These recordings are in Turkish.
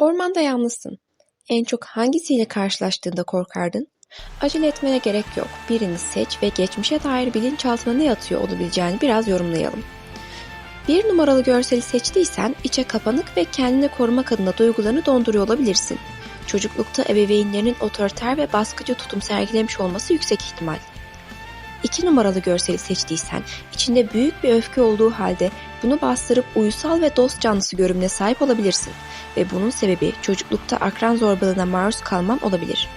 Ormanda yalnızsın. En çok hangisiyle karşılaştığında korkardın? Acele etmene gerek yok. Birini seç ve geçmişe dair bilinçaltına ne yatıyor olabileceğini biraz yorumlayalım. Bir numaralı görseli seçtiysen içe kapanık ve kendini korumak adına duygularını donduruyor olabilirsin. Çocuklukta ebeveynlerinin otoriter ve baskıcı tutum sergilemiş olması yüksek ihtimal. İki numaralı görseli seçtiysen içinde büyük bir öfke olduğu halde bunu bastırıp uysal ve dost canlısı görünümüne sahip olabilirsin ve bunun sebebi çocuklukta akran zorbalığına maruz kalman olabilir.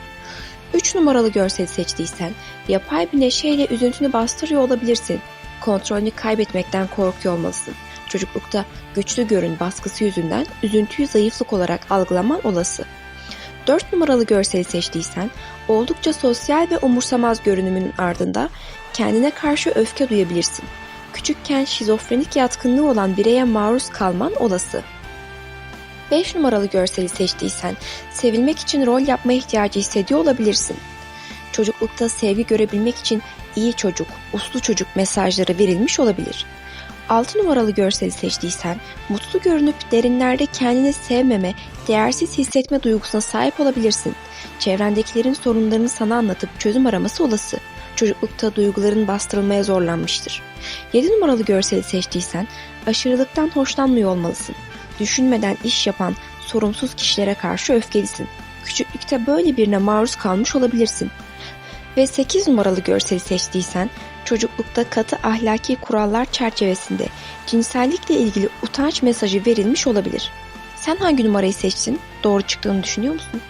3 numaralı görseli seçtiysen yapay bir neşeyle üzüntünü bastırıyor olabilirsin. Kontrolünü kaybetmekten korkuyor olmalısın. Çocuklukta güçlü görün baskısı yüzünden üzüntüyü zayıflık olarak algılaman olası. 4 numaralı görseli seçtiysen oldukça sosyal ve umursamaz görünümünün ardında kendine karşı öfke duyabilirsin. Küçükken şizofrenik yatkınlığı olan bireye maruz kalman olası. 5 numaralı görseli seçtiysen sevilmek için rol yapma ihtiyacı hissediyor olabilirsin. Çocuklukta sevgi görebilmek için iyi çocuk, uslu çocuk mesajları verilmiş olabilir. 6 numaralı görseli seçtiysen mutlu görünüp derinlerde kendini sevmeme, değersiz hissetme duygusuna sahip olabilirsin. Çevrendekilerin sorunlarını sana anlatıp çözüm araması olası. Çocuklukta duyguların bastırılmaya zorlanmıştır. 7 numaralı görseli seçtiysen aşırılıktan hoşlanmıyor olmalısın. Düşünmeden iş yapan, sorumsuz kişilere karşı öfkelisin. Küçüklükte böyle birine maruz kalmış olabilirsin. Ve 8 numaralı görseli seçtiysen çocuklukta katı ahlaki kurallar çerçevesinde cinsellikle ilgili utanç mesajı verilmiş olabilir. Sen hangi numarayı seçtin? Doğru çıktığını düşünüyor musun?